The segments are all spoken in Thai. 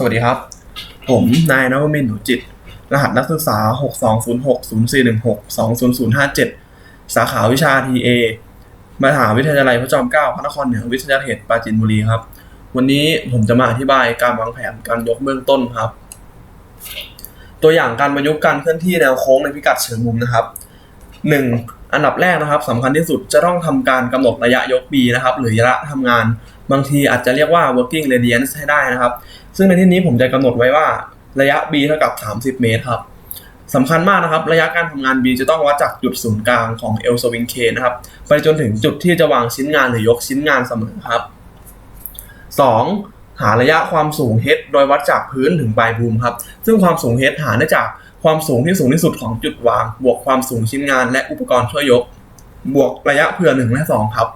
สวัสดีครับ ผมนายนวมินทร์หนูจิต รหัสนักศึกษา 6206041620057 สาขาวิชา TA มหาวิทยาลัยพระจอมเกล้าพระนครเหนือวิทยาเขตปราจีนบุรีครับ วันนี้ผมจะมาอธิบายการวางแผนการยกเบื้องต้นครับ ตัวอย่างการประยุกต์การเคลื่อนที่แนวโค้งในพิกัดเชิงมุมนะครับ หนึ่งอันดับแรกนะครับสำคัญที่สุดจะต้องทำการกำหนดระยะยก B นะครับ หรือระยะทำงาน บางทีอาจจะเรียกว่า working radius ให้ได้นะครับ ซึ่งในที่นี้ผมจะกำหนดไว้ว่าระยะ B เท่ากับ 30 เมตรครับสำคัญมากนะครับ ระยะการทำงาน B จะต้องวัดจากจุดศูนย์กลางของ L swing K นะครับ ไปจนถึงจุดที่จะวางชิ้นงานหรือยกชิ้นงานเสมอครับ 2. หาระยะความสูง h โดยวัดจากพื้นถึงปลายบูมครับ ซึ่งความสูง h หาได้จาก ความสูงที่สูงที่สุดของจุดวาง บวกความสูงชิ้นงานและอุปกรณ์ช่วยยก บวกระยะเผื่อ1และ2ครับ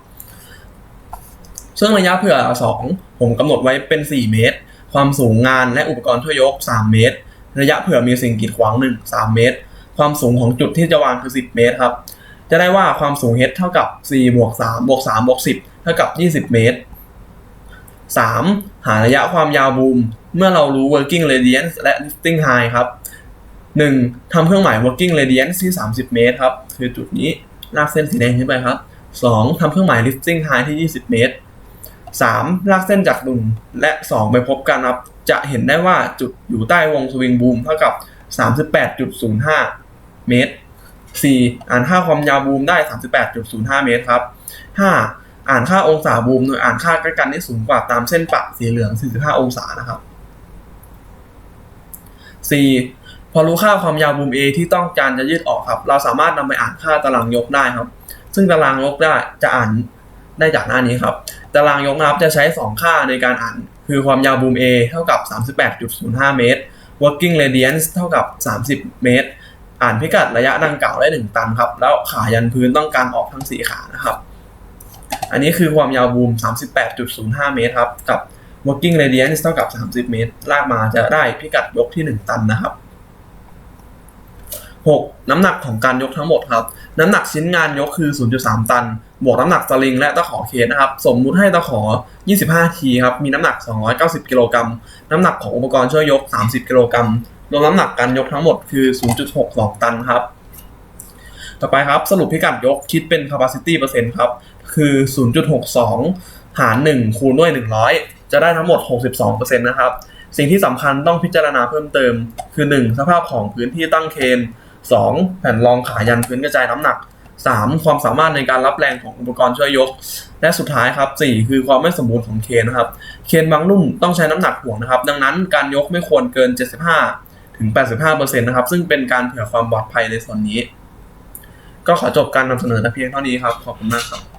ซึ่งระยะเผื่อ2ผมกำหนดไว้เป็น 4 เมตร ความสูงงานและอุปกรณ์ช่วยยก 3 เมตร ระยะเผื่อมีสิ่งกีดขวาง1 3 เมตร ความสูงของจุดที่จะวางคือ 10 เมตรครับ จะได้ว่าความสูง h เท่ากับ4บวก3บวก3บวก10 เท่ากับ 20 เมตร 3. หาระยะความยาวบูม เมื่อเรารู้ working radius และ lifting height ครับ 1. ทำเครื่องหมาย working radius ที่ 30 เมตรครับ คือจุดนี้ลากเส้นสีแดงขึ้นไปครับ 2. ทำเครื่องหมาย lifting high ที่ 20 เมตร 3. ลากเส้นจาก1และ 2 ไปพบกันครับ จะเห็นได้ว่าจุดอยู่ใต้วงสวิงบูมเท่ากับ 38.05 เมตร 4. อ่านค่าความยาวบูมได้ 38.05 เมตรครับ 5. อ่านค่าองศาบูมโดยอ่านค่าใกล้กันที่สูงกว่าตามเส้นปะสีเหลือง 45 องศานะครับ 4. พอรู้ค่าความยาวบูม A ที่ต้องการจะยืดออกครับ เราสามารถนำไปอ่านค่าตารางยกได้ครับ ซึ่งตารางยกได้จะอ่านได้จากหน้านี้ครับ ตารางยกนะครับจะใช้ 2 ค่าในการอ่าน คือความยาวบูม A เท่ากับ 38.05 เมตร working radius เท่ากับ 30 เมตร อ่านพิกัดระยะดังกล่าวได้ 1 ตันครับ แล้วขายันพื้นต้องการออกทั้ง 4 ขานะครับ อันนี้คือความยาวบูม 38.05 เมตรครับ กับ working radius เท่ากับ 30 เมตร ลากมาจะได้พิกัดยกที่ 1 ตันนะครับ 6. น้ำหนักของการยกทั้งหมดครับ น้ำหนักชิ้นงานยกคือ 0.3 ตัน บวกน้ำหนักสลิงและตะขอเคสนะครับ สมมุติให้ตะขอ 25 ทีครับ มีน้ำหนัก 290 กิโลกรัม น้ำหนักของอุปกรณ์ช่วยยก 30 กิโลกรัม รวมน้ำหนักการยกทั้งหมดคือ 0.62 ตันครับ ต่อไปครับ สรุปพิกัดยกคิดเป็น capacity เปอร์เซ็นต์ครับ คือ 0.62 หาร 1 คูณด้วย 100 จะได้ทั้งหมด 62%นะครับ สิ่งที่สำคัญต้องพิจารณาเพิ่มเติม คือ 1. สภาพของพื้นที่ตั้งเคน 2. แผ่นรองขายันพื้นกระจายน้ำหนัก 3. ความสามารถในการรับแรงของอุปกรณ์ช่วยยก และสุดท้ายครับ 4. คือความไม่สมบูรณ์ของเคนนะครับ เคนบางรุ่นต้องใช้น้ำหนักห่วงนะครับ ดังนั้นการยกไม่ควรเกิน 75 ถึง 85%นะครับ ซึ่งเป็นการเผื่อความปลอดภัยในส่วนนี้ ก็ขอจบการนำเสนอแต่เพียงเท่านี้ครับ ขอบคุณมากครับ